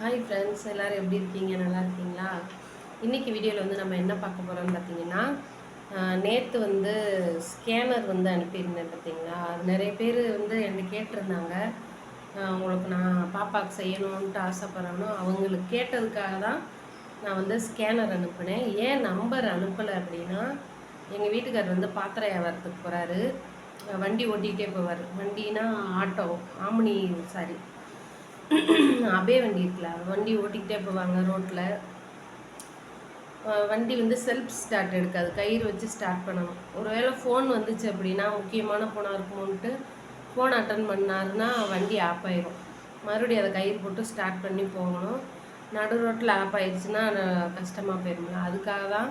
Hi friends எல்லோரும் எப்படி இருக்கீங்க? நல்லா இருக்கீங்களா? இன்றைக்கி வீடியோவில் வந்து நம்ம என்ன பார்க்க போகிறோம்னு பார்த்தீங்கன்னா நேற்று வந்து ஸ்கேனர் வந்து அனுப்பியிருந்தேன் பார்த்தீங்களா? அது நிறைய பேர் வந்து என்னை கேட்டிருந்தாங்க. உங்களுக்கு நான் பாப்பாவுக்கு செய்யணுன்ட்டு ஆசைப்பட்றேனோ அவங்களுக்கு கேட்டதுக்காக தான் நான் வந்து ஸ்கேனர் அனுப்புனேன். ஏன் நம்பர் அனுப்பலை அப்படின்னா எங்கள் வீட்டுக்காரர் வந்து பாத்திரம் வியாபாரத்துக்கு போகிறாரு வண்டி ஓட்டிகிட்டே போவார். வண்டினா ஆட்டோ ஆம்னி சாரி அபே வண்டி இருக்குல்ல வண்டி ஓட்டிக்கிட்டே போவாங்க ரோட்டில் வண்டி வந்து செல்ஃப் ஸ்டார்ட் எடுக்காது கயிறு வச்சு ஸ்டார்ட் பண்ணணும். ஒருவேளை ஃபோன் வந்துச்சு அப்படின்னா முக்கியமான ஃபோனாக இருக்குமோன்ட்டு ஃபோன் அட்டன் பண்ணாருன்னா வண்டி ஆஃப் ஆயிரும். மறுபடியும் அதை கயிறு போட்டு ஸ்டார்ட் பண்ணி போகணும். நடு ரோட்டில் ஆஃப் ஆயிடுச்சுன்னா கஷ்டமாக போயிரும்ல. அதுக்காக தான்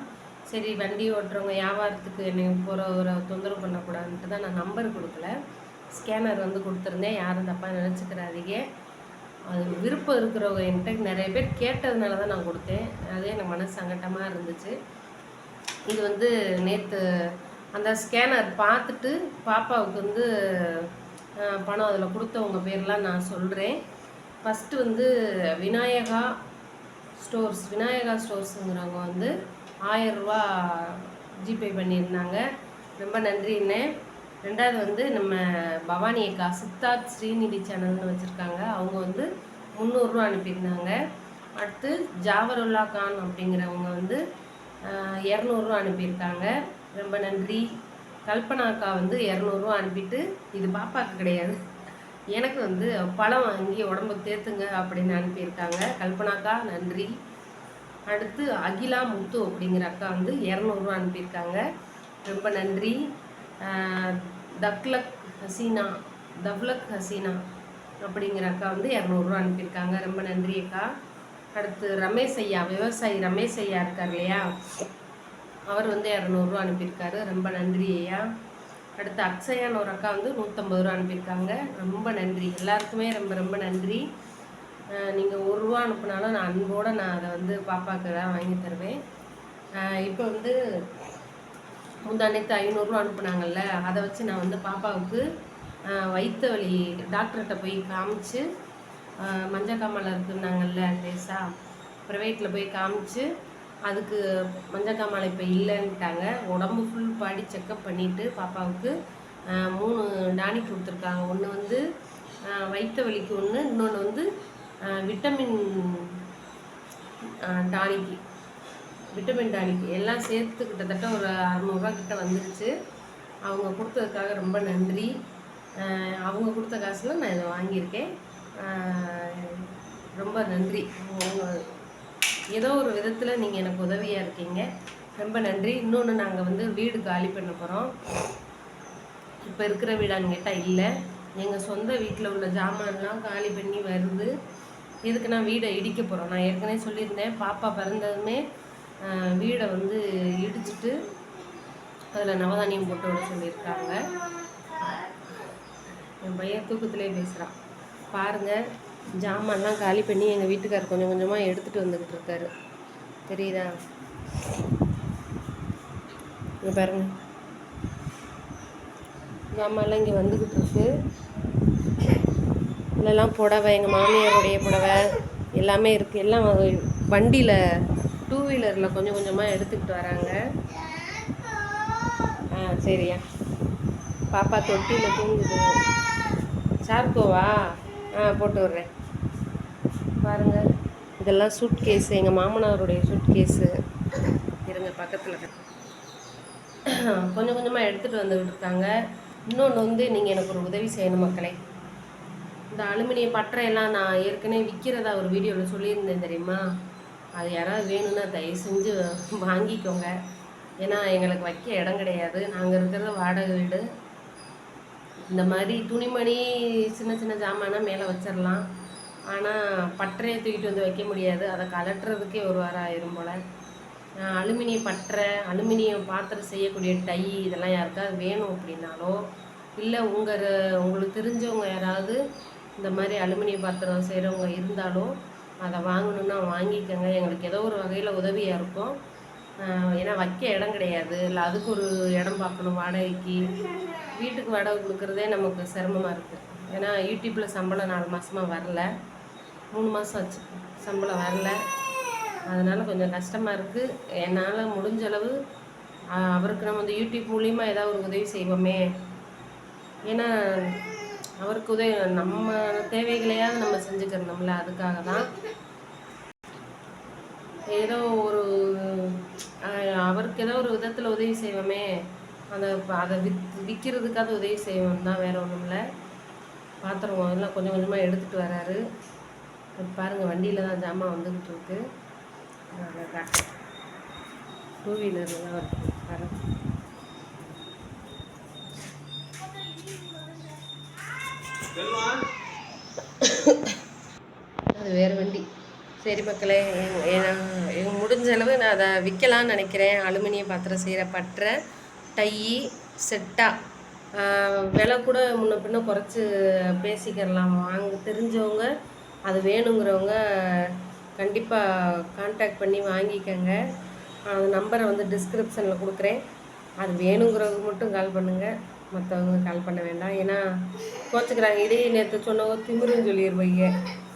சரி வண்டி ஓட்டுறவங்க வியாபாரத்துக்கு என்னை போகிற ஒரு தொந்தரவு பண்ணக்கூடாதுன்ட்டு தான் நான் நம்பர் கொடுக்கல. ஸ்கேனர் வந்து கொடுத்துருந்தேன். யாரும் தப்பாக நினச்சிக்கிறாதீங்க அது விருப்பம் இருக்கிறவங்க என்கிட்ட நிறைய பேர் கேட்டதுனால தான் நான் கொடுத்தேன். அதே எனக்கு மனசு சங்கட்டமாக இருந்துச்சு. இது வந்து நேற்று அந்த ஸ்கேனர் பார்த்துட்டு பாப்பாவுக்கு வந்து பணம் அதில் கொடுத்தவங்க பேர்லாம் நான் சொல்கிறேன் ஃபஸ்ட்டு வந்து விநாயகா ஸ்டோர்ஸ் விநாயகா ஸ்டோர்ஸுங்கிறவங்க வந்து ஆயரூவா ஜிபே பண்ணியிருந்தாங்க. ரொம்ப நன்றி என்ன ரெண்டாவது வந்து நம்ம பவானி அக்கா சித்தார்த் ஸ்ரீநிதி சேனல்னு வச்சுருக்காங்க. அவங்க வந்து முந்நூறுரூவா அனுப்பியிருந்தாங்க. அடுத்து ஜாவருல்லா கான் அப்படிங்கிறவங்க வந்து இரநூறுவா அனுப்பியிருக்காங்க. ரொம்ப நன்றி. கல்பனா அக்கா வந்து இரநூறுவா அனுப்பிட்டு இது பாப்பாவுக்கு கிடையாது. எனக்கு வந்து பழம் வாங்கி உடம்பு தேத்துங்க அப்படின்னு அனுப்பியிருக்காங்க. கல்பனாக்கா நன்றி. அடுத்து அகிலா முத்து அப்படிங்கிற அக்கா வந்து இரநூறுவா அனுப்பியிருக்காங்க. ரொம்ப நன்றி. தக்லக் ஹசீனா தவ்லக் ஹசீனா அப்படிங்கிற அக்கா வந்து இரநூறுவா அனுப்பியிருக்காங்க. ரொம்ப நன்றி அக்கா. அடுத்து ரமேஷ் ஐயா விவசாயி ரமேஷ் ஐயா இருக்கார் இல்லையா? அவர் வந்து இரநூறுவா அனுப்பியிருக்காரு. ரொம்ப நன்றி ஐயா. அடுத்து அக்ஷயான்னு ஒரு அக்கா வந்து நூற்றம்பது ரூபா அனுப்பியிருக்காங்க. ரொம்ப நன்றி. எல்லாருக்குமே ரொம்ப ரொம்ப நன்றி. நீங்கள் ஒரு ரூபா அனுப்புனாலும் நான் அன்போடு நான் அதை வந்து பாப்பாவுக்கு தான் வாங்கி தருவேன். இப்போ வந்து முந்தானத்து ஐநூறுரூவா அனுப்புனாங்கல்ல அதை வச்சு நான் வந்து பாப்பாவுக்கு வயிற்று வலி டாக்டர்கிட்ட போய் காமிச்சு மஞ்சள் காமாலை இருக்குன்னாங்கல்ல லேசாக ப்ரைவேட்டில் போய் காமிச்சு அதுக்கு மஞ்சக்காமலை இப்போ இல்லைன்ட்டாங்க உடம்பு ஃபுல் பாடி செக்கப் பண்ணிவிட்டு பாப்பாவுக்கு மூணு டானி கொடுத்துருக்காங்க. ஒன்று வந்து வயிற்று வலிக்கு ஒன்று இன்னொன்று வந்து விட்டமின் டானிக்கு விட்டமின் டானிக் எல்லாம் சேர்த்து கிட்டத்தட்ட ஒரு அறநூறுவா கிட்ட வந்துருச்சு. அவங்க கொடுத்ததுக்காக ரொம்ப நன்றி. அவங்க கொடுத்த காசில் நான் இதை வாங்கியிருக்கேன். ரொம்ப நன்றி. ஏதோ ஒரு விதத்தில் நீங்கள் எனக்கு உதவியாக இருக்கீங்க. ரொம்ப நன்றி. இன்னொன்று நாங்கள் வந்து வீடு காலி பண்ண போகிறோம் இப்போ இருக்கிற வீடான்னு கேட்டால் இல்லை. எங்கள் சொந்த வீட்டில் உள்ள ஜாமான்லாம் காலி பண்ணி வருது. இதுக்கு நான் வீடை இடிக்க போகிறோம் நான் ஏற்கனவே சொல்லியிருந்தேன். பாப்பா பிறந்ததுமே வீடை வந்து இடிச்சிட்டு அதில் நவதானியம் போட்டு விட சொல்லியிருக்காங்க. என் பையன் தூக்கத்திலே பேசுகிறான் பாருங்கள் ஜாமான்லாம் காலி பண்ணி எங்கள் வீட்டுக்கார் கொஞ்சம் கொஞ்சமாக எடுத்துகிட்டு வந்துக்கிட்டு இருக்காரு. தெரியுதா? இங்கே பாருங்க. ஜாமான்லாம் இங்கே வந்துக்கிட்டு இருக்கு. இல்லைலாம் புடவை எங்கள் மாமியாருடைய புடவை எல்லாமே இருக்குது எல்லாம் வண்டியில் டூ வீலரில் கொஞ்சம் கொஞ்சமாக எடுத்துக்கிட்டு வராங்க. ஆ சரியா. பாப்பா தொட்டியில் தூங்குது. சார்கோவா? ஆ போட்டு விட்றேன். பாருங்கள் இதெல்லாம் சூட் கேஸு எங்கள் மாமனாருடைய சூட் கேஸு இருங்க பக்கத்தில். கொஞ்சம் கொஞ்சமாக எடுத்துகிட்டு வந்துக்கிட்டு இருக்காங்க இன்னொன்று வந்து நீங்கள் எனக்கு ஒரு உதவி செய்யணும் மக்களே. இந்த அலுமினிய பட்டறையெல்லாம் நான் ஏற்கனவே விற்கிறதா ஒரு வீடியோவில் சொல்லியிருந்தேன் தெரியுமா? அது யாராவது வேணும்னா தயவு செஞ்சு வாங்கிக்கோங்க. ஏன்னா எங்களுக்கு வைக்க இடம் கிடையாது. நாங்கள் இருக்கிறது வாடகை வீடு. இந்த மாதிரி துணிமணி சின்ன சின்ன ஜாமானா மேலே வச்சிடலாம் ஆனால் பற்றையை தூக்கிட்டு வந்து வைக்க முடியாது. அதை கலட்டுறதுக்கே ஒரு வாரம் ஆயிரும் போல். அலுமினிய பட்டறை அலுமினியம் பாத்திரம் செய்யக்கூடிய டை இதெல்லாம் யாருக்காவது வேணும் அப்படின்னாலோ இல்லை உங்கள் உங்களுக்கு தெரிஞ்சவங்க யாராவது இந்த மாதிரி அலுமினிய பாத்திரம் செய்கிறவங்க இருந்தாலும் அதை வாங்கணுன்னா வாங்கிக்கோங்க. எங்களுக்கு ஏதோ ஒரு வகையில் உதவியாக இருக்கும். ஏன்னா வைக்க இடம் கிடையாது. இல்லை அதுக்கு ஒரு இடம் பார்க்கணும் வாடகைக்கு. வீட்டுக்கு வாடகை கொடுக்குறதே நமக்கு சிரமமாக இருக்குது ஏன்னா யூடியூப்பில் சம்பளம் நாலு மாதமாக வரல. மூணு மாதம் ஆச்சு. சம்பளம் வரல. அதனால் கொஞ்சம் கஷ்டமாக இருக்குது என்னால் முடிஞ்ச அளவு அவருக்கு நம்ம இந்த யூடியூப் மூலிமா ஏதாவது ஒரு உதவி செய்வோமே. ஏன்னா அவருக்கு உதவி நம்ம தேவைகளையாவது நம்ம செஞ்சுக்கிறோம்ல அதுக்காக தான் ஏதோ ஒரு அவருக்கு ஏதோ ஒரு விதத்தில் உதவி செய்வோமே. அந்த அதை வித் விற்கிறதுக்காவது உதவி செய்வோம் தான் வேற ஒன்றும் இல்லை பாத்திரம் எல்லாம் கொஞ்சம் கொஞ்சமாக எடுத்துகிட்டு வராரு. பாருங்கள் பாருங்க வண்டியில் தான் ஜாமான் வந்துக்கிட்டு இருக்கு. டூ வீலரில் தான் வருது பாருங்க அது வேறு வண்டி. சரி மக்களே எங்க- முடிஞ்ச அளவு நான் அதை விற்கலான்னு நினைக்கிறேன். அலுமினிய பாத்திரம் செய்கிற பற்ற டை செட்டா. விலை கூட முன்ன பின்ன குறைச்சி பேசிக்கிறலாம். வாங்க தெரிஞ்சவங்க அது வேணுங்கிறவங்க கண்டிப்பாக காண்டாக்ட் பண்ணி வாங்கிக்கோங்க. அந்த நம்பரை வந்து டிஸ்கிரிப்ஷனில் கொடுக்குறேன். அது வேணுங்கிறவங்க மட்டும் கால் பண்ணுங்கள் மற்றவங்க கால் பண்ண வேண்டாம். ஏன்னா கோச்சுக்கிறாங்க. இதே நேற்று சொன்னவங்க திமிருன்னு சொல்லிடுவீங்க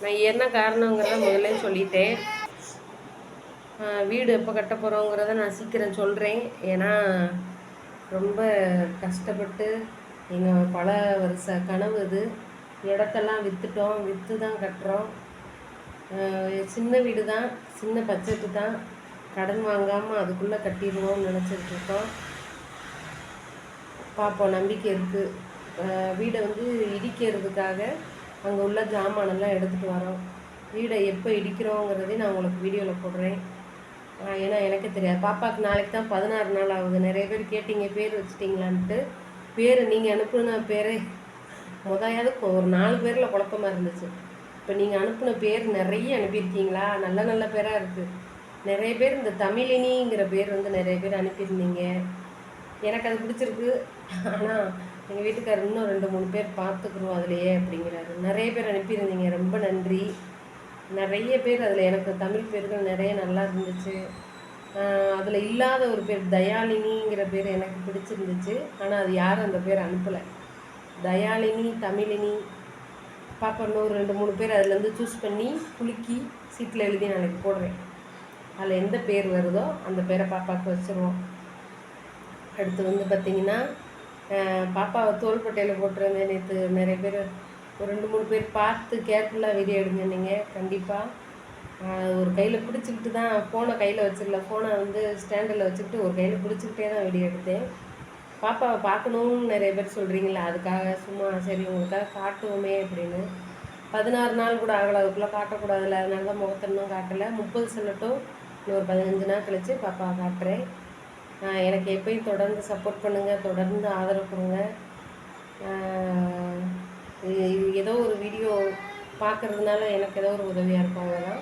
நான் என்ன காரணங்கிறத முதல்ல சொல்லிட்டேன். வீடு எப்போ கட்ட போகிறோங்கிறத நான் சீக்கிரம் சொல்கிறேன் ஏன்னா ரொம்ப கஷ்டப்பட்டு எங்கள் பல வருஷ கனவு இது. இடத்தெல்லாம் விற்றுட்டோம் விற்று தான் கட்டுறோம். சின்ன வீடு தான். சின்ன பட்ஜெட்டு தான். கடன் வாங்காமல் அதுக்குள்ளே கட்டிடுவோம்னு நினச்சிட்ருக்கோம் பார்ப்போம் நம்பிக்கை இருக்குது வீடை வந்து இடிக்கிறதுக்காக அங்கே உள்ள ஜாமானெல்லாம் எடுத்துகிட்டு வரோம். வீடை எப்போ இடிக்கிறோங்கிறதையும் நான் உங்களுக்கு வீடியோவில் போடுறேன். ஏன்னா எனக்கு தெரியாது. பாப்பாவுக்கு நாளைக்கு தான் பதினாறு நாள் ஆகுது. நிறைய பேர் கேட்டீங்க பேர் வச்சிட்டிங்களான்ட்டு. பேர் நீங்கள் அனுப்புன பேரே முதையாவது ஒரு நாலு பேரில் குழப்பமா இருந்துச்சு. இப்போ நீங்கள் அனுப்பின பேர் நிறைய அனுப்பியிருக்கீங்களா? நல்ல நல்ல பேராக இருக்குது நிறைய பேர் இந்த தமிழினிங்கிற பேர் வந்து நிறைய பேர் அனுப்பியிருந்தீங்க. எனக்கு அது பிடிச்சிருக்கு. ஆனால் எங்கள் வீட்டுக்காரர் இன்னும் ரெண்டு மூணு பேர் பார்த்துக்குறோம் அதுலையே அப்படிங்கிறாரு. நிறைய பேர் அனுப்பியிருந்தீங்க. ரொம்ப நன்றி. நிறைய பேர் அதில் எனக்கு தமிழ் பேர்கள் நிறைய நல்லா இருந்துச்சு. அதில் இல்லாத ஒரு பேர் தயாலினிங்கிற பேர் எனக்கு பிடிச்சிருந்துச்சு. ஆனால் அது யாரும் அந்த பேர் அனுப்பலை. தயாளினி தமிழினி பாப்பா இன்னொரு ரெண்டு மூணு பேர் அதுலேருந்து சூஸ் பண்ணி குலுக்கி சீட்டில் எழுதி நாளைக்கு போடுறேன். அதில் எந்த பேர் வருதோ அந்த பேரை பாப்பாவுக்கு வச்சுருவோம். அடுத்து வந்து பார்த்தீங்கன்னா பாப்பாவை தோள்பட்டையில் போட்டிருந்தேன் நேற்று நிறைய பேர் ஒரு ரெண்டு மூணு பேர் பார்த்து கேர்ஃபுல்லாக வீடியோ எடுங்க நீங்கள் கண்டிப்பாக ஒரு கையில் பிடிச்சிக்கிட்டு தான் ஃபோனை கையில் வச்சிடல ஃபோனை வந்து ஸ்டாண்டில் வச்சுக்கிட்டு ஒரு கையில் பிடிச்சிக்கிட்டே தான் வீடியோ எடுத்தேன். பாப்பாவை பார்க்கணும்னு நிறைய பேர் சொல்கிறீங்களா அதுக்காக சும்மா சரி உங்களுக்காக காட்டுவோமே அப்படின்னு. பதினாறு நாள் கூட ஆகலை. அதுக்குள்ளே காட்டக்கூடாதுல்ல. அதனால தான் முகத்தன்னும் காட்டலை. முப்பது செல்லட்டும் இன்னொரு பதினஞ்சு நாள் கழித்து பாப்பாவை காட்டுறேன். எனக்கு எப்பயும் தொடர்ந்து சப்போர்ட் பண்ணுங்கள் தொடர்ந்து ஆதரவு கொடுங்க. இது ஏதோ ஒரு வீடியோ பார்க்கறதுனால எனக்கு ஏதோ ஒரு உதவியாக இருக்கும் அவ்வளோதான்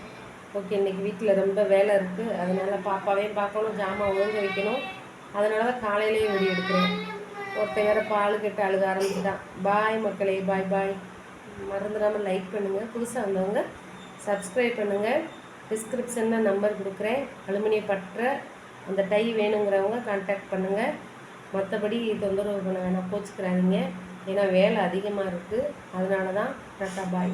ஓகே இன்றைக்கி வீட்டில் ரொம்ப வேலை இருக்குது அதனால் பாப்பாவையும் பார்க்கணும் ஜாமான் ஒழுங்க வைக்கணும். அதனால தான் காலையிலேயே வெடி எடுக்கிறேன். ஒருத்தன் வேறு பால் கெட்டு அழுக ஆரம்பிச்சுட்டான். பாய் மக்களே பாய் பாய் மறந்துடாமல் லைக் பண்ணுங்கள் புதுசாக வந்தவங்க சப்ஸ்கிரைப் பண்ணுங்கள் டிஸ்கிரிப்ஷனில் நம்பர் கொடுக்குறேன். அலுமினிய பற்ற அந்த டை வேணுங்கிறவங்க கான்டாக்ட் பண்ணுங்கள் மற்றபடி தொந்தரவு பண்ண வேணாம். கோச்சுக்கிறாதீங்க. ஏன்னா வேலை அதிகமாக இருக்குது அதனால தான் டாட்டா பாய்.